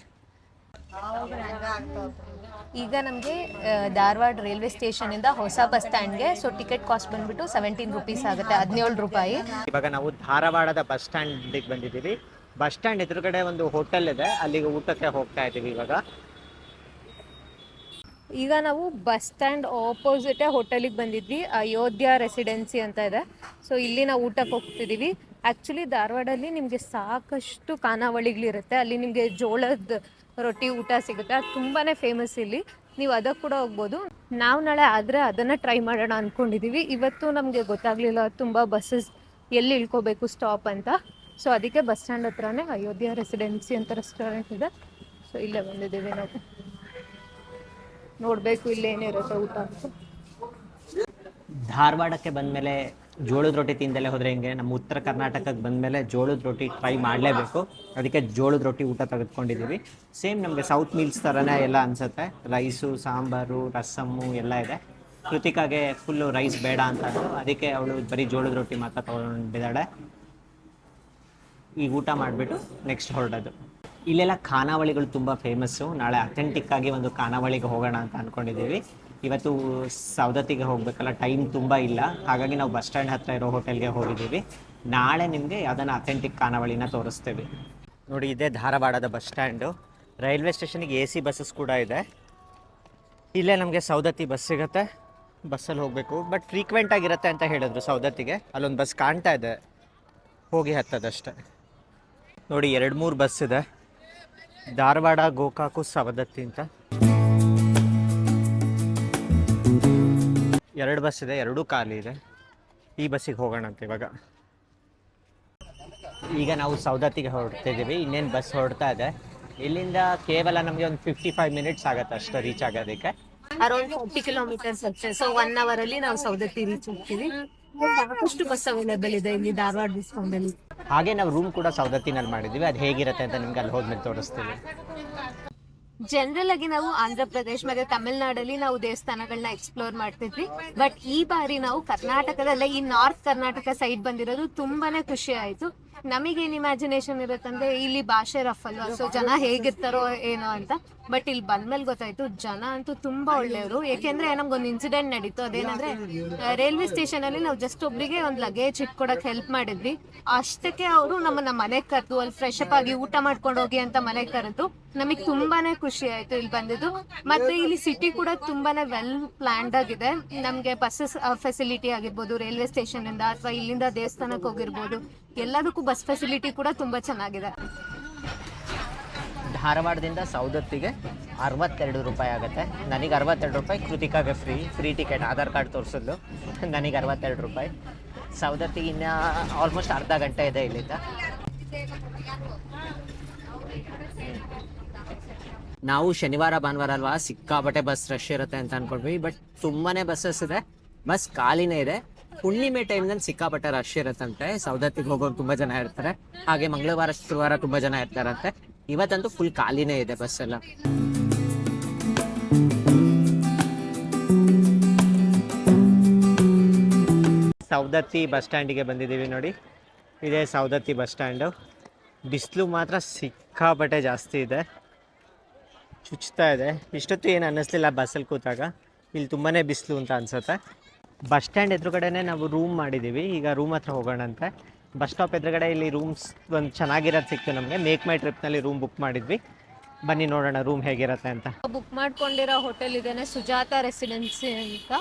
ಈಗ ನಮಗೆ ಧಾರವಾಡ ರೈಲ್ವೆ ಸ್ಟೇಷನಿಂದ ಹೊಸ ಬಸ್ ಸ್ಟ್ಯಾಂಡ್ಗೆ ಸೊ ಟಿಕೆಟ್ ಕಾಸ್ಟ್ ಬಂದ್ಬಿಟ್ಟು ಸೆವೆಂಟೀನ್ ರುಪೀಸ್ ಆಗುತ್ತೆ ಹದಿನೇಳು ರೂಪಾಯಿ. ಇವಾಗ ನಾವು ಧಾರವಾಡದ ಬಸ್ ಸ್ಟ್ಯಾಂಡಿಗೆ ಬಂದಿದ್ದೀವಿ. ಬಸ್ ಸ್ಟ್ಯಾಂಡ್ ಎದುರುಗಡೆ ಒಂದು ಹೋಟೆಲ್ ಇದೆ ಅಲ್ಲಿಗೆ ಊಟಕ್ಕೆ ಹೋಗ್ತಾ ಇದ್ದೀವಿ ಇವಾಗ. ಈಗ ನಾವು ಬಸ್ ಸ್ಟ್ಯಾಂಡ್ ಆಪೋಸಿಟೇ ಹೋಟೆಲಿಗೆ ಬಂದಿದ್ವಿ ಅಯೋಧ್ಯ ರೆಸಿಡೆನ್ಸಿ ಅಂತ ಇದೆ. ಸೊ ಇಲ್ಲಿ ನಾವು ಊಟಕ್ಕೆ ಹೋಗ್ತಿದ್ದೀವಿ. ಆ್ಯಕ್ಚುಲಿ ಧಾರವಾಡಲ್ಲಿ ನಿಮಗೆ ಸಾಕಷ್ಟು ಖಾನಾವಳಿಗಳಿರುತ್ತೆ. ಅಲ್ಲಿ ನಿಮಗೆ ಜೋಳದ ರೊಟ್ಟಿ, ಊಟ ಸಿಗುತ್ತೆ. ಅದು ತುಂಬಾ ಫೇಮಸ್ ಇಲ್ಲಿ. ನೀವು ಅದಕ್ಕೆ ಕೂಡ ಹೋಗ್ಬೋದು. ನಾವು ನಾಳೆ ಆದರೆ ಅದನ್ನು ಟ್ರೈ ಮಾಡೋಣ ಅಂದ್ಕೊಂಡಿದ್ದೀವಿ ಇವತ್ತು ನಮಗೆ ಗೊತ್ತಾಗಲಿಲ್ಲ ತುಂಬ ಬಸ್ಸಸ್ ಎಲ್ಲಿ ಇಳ್ಕೋಬೇಕು ಸ್ಟಾಪ್ ಅಂತ. ಸೊ ಅದಕ್ಕೆ ಬಸ್ ಸ್ಟ್ಯಾಂಡ್ ಹತ್ರನೇ ಅಯೋಧ್ಯ ರೆಸಿಡೆನ್ಸಿ ಅಂತ ರೆಸ್ಟೋರೆಂಟ್ ಇದೆ. ಸೊ ಇಲ್ಲೇ ಬಂದಿದ್ದೀವಿ ನಾವು. ನೋಡಬೇಕು ಇಲ್ಲೇನಿರುತ್ತೆ ಊಟ ಅಂತ. ಧಾರವಾಡಕ್ಕೆ ಬಂದಮೇಲೆ ಜೋಳದ ರೊಟ್ಟಿ ತಿಂದಲೇ ಹೋದರೆ ಹಿಂಗೆ? ನಮ್ಮ ಉತ್ತರ ಕರ್ನಾಟಕಕ್ಕೆ ಬಂದಮೇಲೆ ಜೋಳದ ರೊಟ್ಟಿ ಟ್ರೈ ಮಾಡಲೇಬೇಕು. ಅದಕ್ಕೆ ಜೋಳದ ರೊಟ್ಟಿ ಊಟ ತೆಗೆದುಕೊಂಡಿದ್ದೀವಿ. ಸೇಮ್ ನಮಗೆ ಸೌತ್ ಮೀಲ್ಸ್ ಥರನೇ ಎಲ್ಲ ಅನಿಸುತ್ತೆ. ರೈಸು ಸಾಂಬಾರು, ರಸಮ್ಮು ಎಲ್ಲ ಇದೆ. ಕೃತಿಕಾಗೆ ಫುಲ್ಲು ರೈಸ್ ಬೇಡ ಅಂತ ಅದಕ್ಕೆ ಅವಳು ಬರೀ ಜೋಳದ ರೊಟ್ಟಿ ಮಾತ್ರ ತೊಗೊಂಡಿದ್ದಾಳೆ. ಈಗ ಊಟ ಮಾಡಿಬಿಟ್ಟು ನೆಕ್ಸ್ಟ್ ಹೊರಡೋದು. ಇಲ್ಲೆಲ್ಲ ಖಾನಾವಳಿಗಳು ತುಂಬ ಫೇಮಸ್ಸು ನಾಳೆ ಅಥೆಂಟಿಕ್ ಆಗಿ ಒಂದು ಖಾನಾವಳಿಗೆ ಹೋಗೋಣ ಅಂತ ಅಂದ್ಕೊಂಡಿದ್ದೀವಿ ಇವತ್ತು ಸೌದತ್ತಿಗೆ ಹೋಗಬೇಕಲ್ಲ ಟೈಮ್ ತುಂಬ ಇಲ್ಲ. ಹಾಗಾಗಿ ನಾವು ಬಸ್ ಸ್ಟ್ಯಾಂಡ್ ಹತ್ರ ಇರೋ ಹೋಟೆಲ್ಗೆ ಹೋಗಿದ್ದೀವಿ. ನಾಳೆ ನಿಮಗೆ ಅದನ್ನು ಅಥೆಂಟಿಕ್ ಖಾನಾವಳಿನ ತೋರಿಸ್ತೀವಿ. ನೋಡಿ, ಇದೇ ಧಾರವಾಡದ ಬಸ್ ಸ್ಟ್ಯಾಂಡು ರೈಲ್ವೆ ಸ್ಟೇಷನಿಗೆ ಎ ಸಿ ಬಸ್ಸಸ್ ಕೂಡ ಇದೆ. ಇಲ್ಲೇ ನಮಗೆ ಸೌದತ್ತಿ ಬಸ್ ಸಿಗುತ್ತೆ. ಬಸ್ಸಲ್ಲಿ ಹೋಗಬೇಕು. ಬಟ್ ಫ್ರೀಕ್ವೆಂಟ್ ಆಗಿರುತ್ತೆ ಅಂತ ಹೇಳಿದ್ರು ಸೌದತ್ತಿಗೆ ಅಲ್ಲೊಂದು ಬಸ್ ಕಾಣ್ತಾ ಇದೆ. ಹೋಗಿ ಹತ್ತದಷ್ಟೇ. ನೋಡಿ, ಎರಡು ಮೂರು ಬಸ್ ಇದೆ. ಧಾರವಾಡ, ಗೋಕಾಕು, ಸವದತ್ತಿ ಅಂತ. ಎರಡು ಬಸ್ ಇದೆ ಎರಡೂ ಖಾಲಿ ಇದೆ. ಈ ಬಸ್ಸಿಗೆ ಹೋಗೋಣ ಅಂತ ಇವಾಗ. ಈಗ ನಾವು ಸೌದತ್ತಿಗೆ ಹೊರಡ್ತಿದ್ದೀವಿ ಇನ್ನೇನು ಬಸ್ ಹೊರಡ್ತಾ ಇದೆ. ಇಲ್ಲಿಂದ ಕೇವಲ ನಮಗೆ ಒಂದು ಫಿಫ್ಟಿ ಫೈವ್ ಮಿನಿಟ್ಸ್ ಆಗುತ್ತೆ ಅಷ್ಟೇ ರೀಚ್ ಆಗೋದಕ್ಕೆ. ಅರೌಂಡ್ ಫೋರ್ಟಿ ಕಿಲೋಮೀಟರ್ಸ್ ಅಷ್ಟೇ ಸೊ ಒನ್ ಅವರ್ ಅಲ್ಲಿ ನಾವು ಸೌದತ್ತಿ ರೀಚ್ ಹೋಗ್ತೀವಿ ಸಾಕಷ್ಟು ಬಸ್ ಅವೈಲೇಬಲ್ ಇದೆ ಇಲ್ಲಿ ಧಾರವಾಡ ಡಿಸ್ಕೌಂಟ್ ಅಲ್ಲಿ. ಹಾಗೆ ನಾವು ರೂಮ್ ಕೂಡ ಸೌದತ್ತಿನಲ್ಲಿ ಮಾಡಿದ್ದೀವಿ. ಅದು ಹೇಗಿರುತ್ತೆ ಅಂತ ನಿಮ್ಗೆ ಅಲ್ಲಿ ಹೋದ್ಮೇಲೆ ತೋರಿಸ್ತೀವಿ ಜನರಲ್ ಆಗಿ ನಾವು ಆಂಧ್ರ ಪ್ರದೇಶ ಮತ್ತೆ ತಮಿಳ್ನಾಡಲ್ಲಿ ನಾವು ದೇವಸ್ಥಾನಗಳನ್ನ ಎಕ್ಸ್ಪ್ಲೋರ್ ಮಾಡ್ತಿದ್ವಿ. ಬಟ್ ಈ ಬಾರಿ ನಾವು ಕರ್ನಾಟಕದಲ್ಲೇ ಈ ನಾರ್ತ್ ಕರ್ನಾಟಕ ಸೈಡ್ ಬಂದಿರೋದು ತುಂಬಾನೇ ಖುಷಿ ಆಯ್ತು. ನಮಗೇನ್ ಇಮ್ಯಾಜಿನೇಷನ್ ಇರುತ್ತಂದ್ರೆ ಇಲ್ಲಿ ಭಾಷೆ ರಫ್ ಅಲ್ವಾ? ಸೊ ಜನ ಹೇಗಿರ್ತಾರೋ ಏನೋ ಅಂತ. ಬಟ್ ಇಲ್ಲಿ ಬಂದ್ಮೇಲೆ ಗೊತ್ತಾಯ್ತು, ಜನ ಅಂತೂ ತುಂಬಾ ಒಳ್ಳೆಯವರು. ಏಕೆಂದ್ರೆ ನಮ್ಗೊಂದು ಇನ್ಸಿಡೆಂಟ್ ನಡೀತು. ಅದೇನಂದ್ರೆ ರೈಲ್ವೆ ಸ್ಟೇಷನ್ ಅಲ್ಲಿ ನಾವು ಜಸ್ಟ್ ಒಬ್ರಿಗೆ ಒಂದು ಲಗೇಜ್ ಇಟ್ಕೊಡಕ್ ಹೆಲ್ಪ್ ಮಾಡಿದ್ವಿ. ಅಷ್ಟಕ್ಕೆ ಅವರು ನಮ್ಮನ್ನ ಮನೆ ಕರೆದು, ಅಲ್ಲಿ ಫ್ರೆಶ್ ಅಪ್ ಆಗಿ ಊಟ ಮಾಡ್ಕೊಂಡು ಹೋಗಿ ಅಂತ ಮನೆ ಕರೆದು, ನಮಗ್ ತುಂಬಾನೇ ಖುಷಿ ಆಯ್ತು ಇಲ್ಲಿ ಬಂದಿದ್ದು. ಮತ್ತೆ ಇಲ್ಲಿ ಸಿಟಿ ಕೂಡ ತುಂಬಾನೇ ವೆಲ್ ಪ್ಲಾನ್ಡ್ ಆಗಿದೆ. ನಮ್ಗೆ ಬಸ್ಸಸ್ ಫೆಸಿಲಿಟಿ ಆಗಿರ್ಬೋದು ರೈಲ್ವೆ ಸ್ಟೇಷನ್ ಇಂದ ಅಥವಾ ಇಲ್ಲಿಂದ ದೇವಸ್ಥಾನಕ್ಕೆ ಹೋಗಿರ್ಬೋದು ಎಲ್ಲದಕ್ಕೂ ಬಸ್ ಫೆಸಿಲಿಟಿ ಕೂಡ ತುಂಬಾ ಚೆನ್ನಾಗಿದೆ. ಧಾರವಾಡದಿಂದ ಸೌದತ್ತಿಗೆ ಅರವತ್ತೆರಡು ರೂಪಾಯಿ ಆಗುತ್ತೆ. ನನಗೆ ಅರವತ್ತೆರಡು ರೂಪಾಯಿ ಕೃತಿಕಾಗೆ free free ticket Aadhaar card ತೋರಿಸಿದ್ಲು ನನಗೆ ಅರವತ್ತೆರಡು ರೂಪಾಯಿ. ಸೌದತ್ತಿಗೆ ಇನ್ನು ಆಲ್ಮೋಸ್ಟ್ ಅರ್ಧ ಗಂಟೆ ಇದೆ ಇಲ್ಲಿಂದ. ನಾವು ಶನಿವಾರ, ಭಾನುವಾರ ಅಲ್ವಾ ಸಿಕ್ಕಾಪಟ್ಟೆ ಬಸ್ ರಶ್ ಇರುತ್ತೆ ಅಂತ ಅನ್ಕೊಂಡ್ವಿ ಬಟ್ ತುಂಬಾನೇ ಬಸ್ಸಸ್ ಇದೆ. ಬಸ್ ಖಾಲಿನೇ ಇದೆ. ಹುಣ್ಣಿಮೆ ಟೈಮ್ನಲ್ಲಿ ಸಿಕ್ಕಾಪಟ್ಟೆ ರಶ್ ಇರುತ್ತಂತೆ. ಸೌದತ್ತಿಗೆ ಹೋಗೋರು ತುಂಬಾ ಜನ ಇರ್ತಾರೆ. ಹಾಗೆ ಮಂಗಳವಾರ, ಶುಕ್ರವಾರ ತುಂಬಾ ಜನ ಇರ್ತಾರಂತೆ. ಇವತ್ತಂತೂ ಫುಲ್ ಖಾಲಿನೇ ಇದೆ ಬಸ್ ಎಲ್ಲ. ಸೌದತ್ತಿ ಬಸ್ ಸ್ಟ್ಯಾಂಡಿಗೆ ಬಂದಿದ್ದೀವಿ ನೋಡಿ. ಇದೇ ಸೌದತ್ತಿ ಬಸ್ ಸ್ಟ್ಯಾಂಡು ಬಿಸಿಲು ಮಾತ್ರ ಸಿಕ್ಕಾಪಟ್ಟೆ ಜಾಸ್ತಿ ಇದೆ. ಚುಚ್ತಾ ಇದೆ. ಇಷ್ಟೊತ್ತು ಏನು ಅನ್ನಿಸ್ಲಿಲ್ಲ ಬಸ್ಸಲ್ಲಿ ಕೂತಾಗ. ಇಲ್ಲಿ ತುಂಬಾ ಬಿಸಿಲು ಅಂತ ಅನ್ಸುತ್ತೆ. ಬಸ್ ಸ್ಟ್ಯಾಂಡ್ ಎದುರುಗಡೆನೇ ನಾವು ರೂಮ್ ಮಾಡಿದ್ದೀವಿ ಈಗ ರೂಮ್ ಹತ್ರ ಹೋಗೋಣ ಅಂತ ಬಸ್ ಸ್ಟಾಪ್ ಎದುರುಗಡೆ ಇಲ್ಲಿ ರೂಮ್ಸ್ ಒಂದು ಚೆನ್ನಾಗಿರೋದು ಸಿಕ್ತು ನಮಗೆ. ಮೇಕ್ ಮೈ ಟ್ರಿಪ್ನಲ್ಲಿ ರೂಮ್ ಬುಕ್ ಮಾಡಿದ್ವಿ. ಬನ್ನಿ ನೋಡೋಣ ರೂಮ್ ಹೇಗಿರುತ್ತೆ ಅಂತ. ಬುಕ್ ಮಾಡ್ಕೊಂಡಿರೋ ಹೋಟೆಲ್ ಇದೇನೆ ಸುಜಾತ ರೆಸಿಡೆನ್ಸಿ ಅಂತ.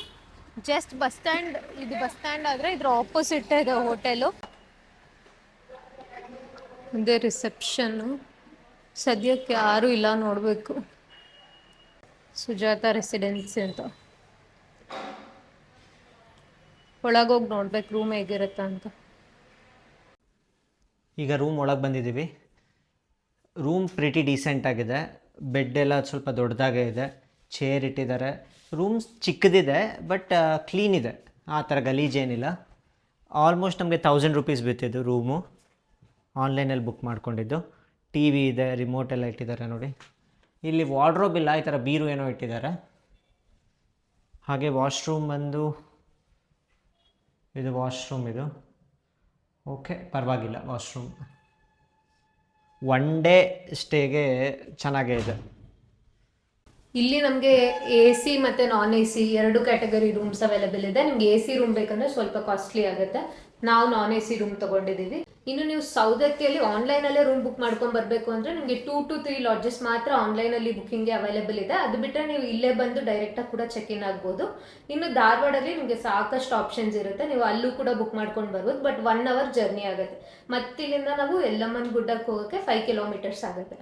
ಜಸ್ಟ್ ಬಸ್ ಸ್ಟ್ಯಾಂಡ್ ಇದು ಬಸ್ ಸ್ಟ್ಯಾಂಡ್ ಆದ್ರೆ ಇದ್ರ ಆಪೋಸಿಟ್ ಇದೆ ಹೋಟೆಲು ಇದೇ ರಿಸೆಪ್ಷನ್ ಸದ್ಯಕ್ಕೆ ಯಾರು ಇಲ್ಲ ನೋಡಬೇಕು. ಸುಜಾತ ರೆಸಿಡೆನ್ಸಿ ಅಂತ. ಒಳಗೋಗಿ ನೋಡ್ಬೇಕು ರೂಮ್ ಹೇಗಿರುತ್ತೆ ಅಂತ. ಈಗ ರೂಮ್ ಒಳಗೆ ಬಂದಿದ್ದೀವಿ. ರೂಮ್ ಪ್ರಿಟಿ ಡೀಸೆಂಟ್ ಆಗಿದೆ. ಬೆಡ್ ಎಲ್ಲ ಸ್ವಲ್ಪ ದೊಡ್ಡದಾಗೇ ಇದೆ. ಚೇರ್ ಇಟ್ಟಿದ್ದಾರೆ. ರೂಮ್ ಚಿಕ್ಕದಿದೆ ಬಟ್ ಕ್ಲೀನ್ ಇದೆ. ಆ ಥರ ಗಲೀಜೇನಿಲ್ಲ ಆಲ್ಮೋಸ್ಟ್ ನಮಗೆ ಥೌಸಂಡ್ ರುಪೀಸ್ ಬಿತ್ತಿದ್ದು ರೂಮು ಆನ್ಲೈನಲ್ಲಿ ಬುಕ್ ಮಾಡ್ಕೊಂಡಿದ್ದು. ಟಿ ವಿ ಇದೆ ರಿಮೋಟ್ ಎಲ್ಲ ಇಟ್ಟಿದ್ದಾರೆ ನೋಡಿ. ಇಲ್ಲಿ ವಾರ್ಡ್ರೋಬ್ ಇಲ್ಲ, ಈ ಥರ ಬೀರು ಏನೋ ಇಟ್ಟಿದ್ದಾರೆ. ಹಾಗೆ ವಾಶ್ರೂಮ್ ಬಂದು ಇದು ವಾಶ್ರೂಮ್ ಇದು. ಓಕೆ, ಪರವಾಗಿಲ್ಲ, ವಾಶ್ರೂಮ್. ಒನ್ ಡೇ ಸ್ಟೇಗೆ ಚೆನ್ನಾಗೇ ಇದೆ. ಇಲ್ಲಿ ನಮಗೆ ಎ ಸಿ ಮತ್ತು ನಾನ್ ಎ ಸಿ ಎರಡು ಕ್ಯಾಟಗರಿ ರೂಮ್ಸ್ ಅವೈಲೇಬಲ್ ಇದೆ. ನಿಮ್ಗೆ ಎ ಸಿ ರೂಮ್ ಬೇಕಂದ್ರೆ ಸ್ವಲ್ಪ ಕಾಸ್ಟ್ಲಿ ಆಗುತ್ತೆ. ನಾವು ನಾನ್ ಎ ಸಿ ರೂಮ್ ತೊಗೊಂಡಿದ್ದೀವಿ. ಇನ್ನು ನೀವು ಸೌದತ್ತಿಯಲ್ಲಿ ಆನ್ಲೈನಲ್ಲೇ ರೂಮ್ ಬುಕ್ ಮಾಡ್ಕೊಂಡು ಬರಬೇಕು ಅಂದರೆ ನಿಮಗೆ ಟೂ ಟು ತ್ರೀ ಲಾಡ್ಜಸ್ ಮಾತ್ರ ಆನ್ಲೈನಲ್ಲಿ ಬುಕ್ಕಿಂಗ್ಗೆ ಅವೈಲೇಬಲ್ ಇದೆ. ಅದು ಬಿಟ್ಟರೆ ನೀವು ಇಲ್ಲೇ ಬಂದು ಡೈರೆಕ್ಟಾಗಿ ಕೂಡ ಚೆಕ್ ಇನ್ ಆಗ್ಬೋದು. ಇನ್ನು ಧಾರವಾಡಲ್ಲಿ ನಿಮಗೆ ಸಾಕಷ್ಟು ಆಪ್ಷನ್ಸ್ ಇರುತ್ತೆ. ನೀವು ಅಲ್ಲೂ ಕೂಡ ಬುಕ್ ಮಾಡ್ಕೊಂಡು ಬರ್ಬೋದು. ಬಟ್ ಒನ್ ಅವರ್ ಜರ್ನಿ ಆಗುತ್ತೆ. ಮತ್ತಿಲ್ಲಿಂದ ನಾವು ಎಲ್ಲಮ್ಮನ ಗುಡ್ಡಕ್ಕೆ ಹೋಗೋಕ್ಕೆ ಫೈವ್ ಕಿಲೋಮೀಟರ್ಸ್ ಆಗುತ್ತೆ.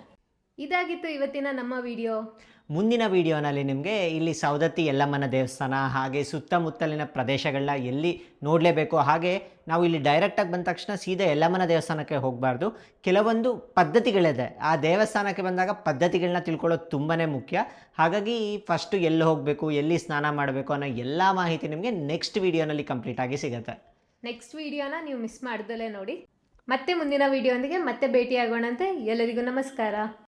ಇದಾಗಿತ್ತು ಇವತ್ತಿನ ನಮ್ಮ ವಿಡಿಯೋ. ಮುಂದಿನ ವಿಡಿಯೋನಲ್ಲಿ ನಿಮಗೆ ಇಲ್ಲಿ ಸವದತ್ತಿ ಯಲ್ಲಮ್ಮನ ದೇವಸ್ಥಾನ ಹಾಗೆ ಸುತ್ತಮುತ್ತಲಿನ ಪ್ರದೇಶಗಳನ್ನ ಎಲ್ಲಿ ನೋಡಲೇಬೇಕು ಹಾಗೆ ನಾವು ಇಲ್ಲಿ ಡೈರೆಕ್ಟಾಗಿ ಬಂದ ತಕ್ಷಣ ಸೀದಾ ಯಲ್ಲಮ್ಮನ ದೇವಸ್ಥಾನಕ್ಕೆ ಹೋಗಬಾರ್ದು. ಕೆಲವೊಂದು ಪದ್ಧತಿಗಳಿದೆ. ಆ ದೇವಸ್ಥಾನಕ್ಕೆ ಬಂದಾಗ ಪದ್ಧತಿಗಳನ್ನ ತಿಳ್ಕೊಳ್ಳೋದು ತುಂಬಾ ಮುಖ್ಯ. ಹಾಗಾಗಿ ಫಸ್ಟು ಎಲ್ಲಿ ಹೋಗಬೇಕು ಎಲ್ಲಿ ಸ್ನಾನ ಮಾಡಬೇಕು ಅನ್ನೋ ಎಲ್ಲ ಮಾಹಿತಿ ನಿಮಗೆ ನೆಕ್ಸ್ಟ್ ವಿಡಿಯೋನಲ್ಲಿ ಕಂಪ್ಲೀಟ್ ಆಗಿ ಸಿಗುತ್ತೆ. ನೆಕ್ಸ್ಟ್ ವಿಡಿಯೋನ ನೀವು ಮಿಸ್ ಮಾಡ್ದಲೇ ನೋಡಿ. ಮತ್ತೆ ಮುಂದಿನ ವಿಡಿಯೋ ಒಂದಿಗೆ ಮತ್ತೆ ಭೇಟಿಯಾಗೋಣಂತೆ. ಎಲ್ಲರಿಗೂ ನಮಸ್ಕಾರ.